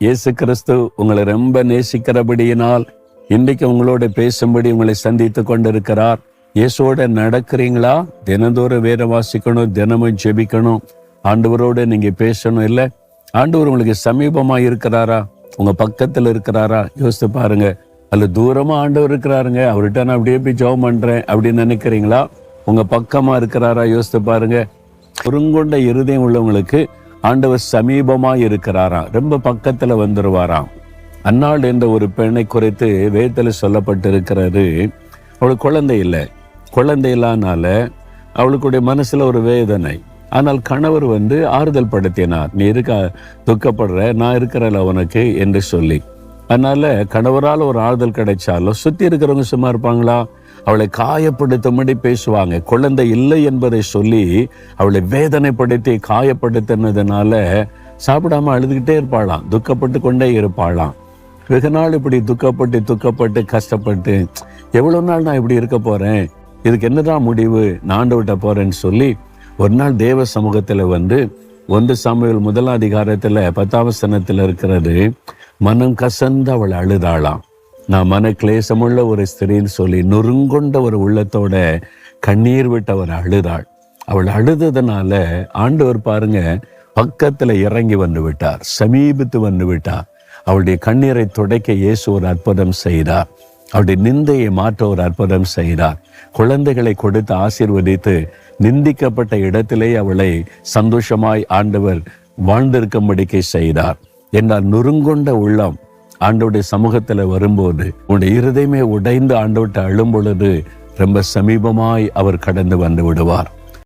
இயேசு கிறிஸ்து உங்களை ரொம்ப நேசிக்கிறபடியினால் இன்றைக்கு உங்களோட பேசும்படி உங்களை சந்தித்து கொண்டிருக்கிறார். இயேசோட நடக்கிறீங்களா? தினந்தோறும் வேற வாசிக்கணும் தினமும் ஜெபிக்கணும். ஆண்டவரோட நீங்க பேசணும் இல்லை? ஆண்டவர் உங்களுக்கு சமீபமா இருக்கிறாரா? உங்க பக்கத்துல இருக்கிறாரா? யோசித்து பாருங்க. அல்ல தூரமா ஆண்டவர் இருக்கிறாருங்க? அவர்கிட்ட நான் அப்படியே போய் ஜெபம் பண்றேன் அப்படின்னு நினைக்கிறீங்களா? உங்க பக்கமா இருக்கிறாரா? யோசித்து பாருங்க. குறுங்கொண்ட இருதயம் உள்ளவங்களுக்கு ஆண்டவர் சமீபமாக இருக்கிறாராம் ரொம்ப பக்கத்தில் வந்துருவாராம். அன்னாள் என்ற ஒரு பெண்ணை குறித்து சொல்லப்பட்டு இருக்கிறது அவளுக்கு குழந்தை இல்லை. குழந்தை இல்லாதனால அவளுக்குடைய மனசில் ஒரு வேதனை. ஆனால் கணவர் வந்து ஆறுதல் படுத்தினார். நீ இருக்க துக்கப்படுற நான் இருக்கிறல உனக்கு என்று சொல்லி. அதனால கணவரால் ஒரு ஆறுதல் கிடைச்சாலும் சுற்றி இருக்கிறவங்க சும்மா இருப்பாங்களா? அவளை காயப்படுத்தும்படி பேசுவாங்க. குழந்தை இல்லை என்பதை சொல்லி அவளை வேதனைப்படுத்தி காயப்படுத்தினதுனால சாப்பிடாம அழுதுகிட்டே இருப்பாளாம். துக்கப்பட்டு கொண்டே இருப்பாளாம். வெகு நாள் இப்படி துக்கப்பட்டு துக்கப்பட்டு கஷ்டப்பட்டு எவ்வளவு நாள் நான் இப்படி இருக்க போறேன்? இதுக்கு என்னதான் முடிவு? நான் விட்ட போறேன்னு சொல்லி ஒரு நாள் தேவ சமூகத்துல வந்து ஒன்று சமையல் முதலாம் அதிகாரத்துல இருக்கிறது மனம் கசந்து அவள் அழுதாளாம். நான் மன கிளேசமுள்ள ஒரு ஸ்திரின்னு சொல்லி நொறுங்கொண்ட ஒரு உள்ளத்தோட கண்ணீர் விட்டு அவர் அழுதாள். அவள் அழுததுனால ஆண்டவர் பாருங்க பக்கத்துல இறங்கி வந்து விட்டார் சமீபித்து வந்து விட்டார். அவளுடைய கண்ணீரை துடைக்க இயேசு ஒரு அற்புதம் செய்தார். அவருடைய நிந்தையை மாற்ற ஒரு அற்புதம் செய்தார். குழந்தைகளை கொடுத்து ஆசீர்வதித்து நிந்திக்கப்பட்ட இடத்திலே அவளை சந்தோஷமாய் ஆண்டவர் வாழ்ந்திருக்கும்படிக்கை செய்தார். என்றால் நொறுங்கொண்ட உள்ளம் ஆண்டோடைய சமூகத்துல வரும்போது உன்னுடைய இருதயமே உடைந்து ஆண்டோட்ட அழும் பொழுது ரொம்ப சமீபமாய் அவர் கடந்து வந்து விடுவார்.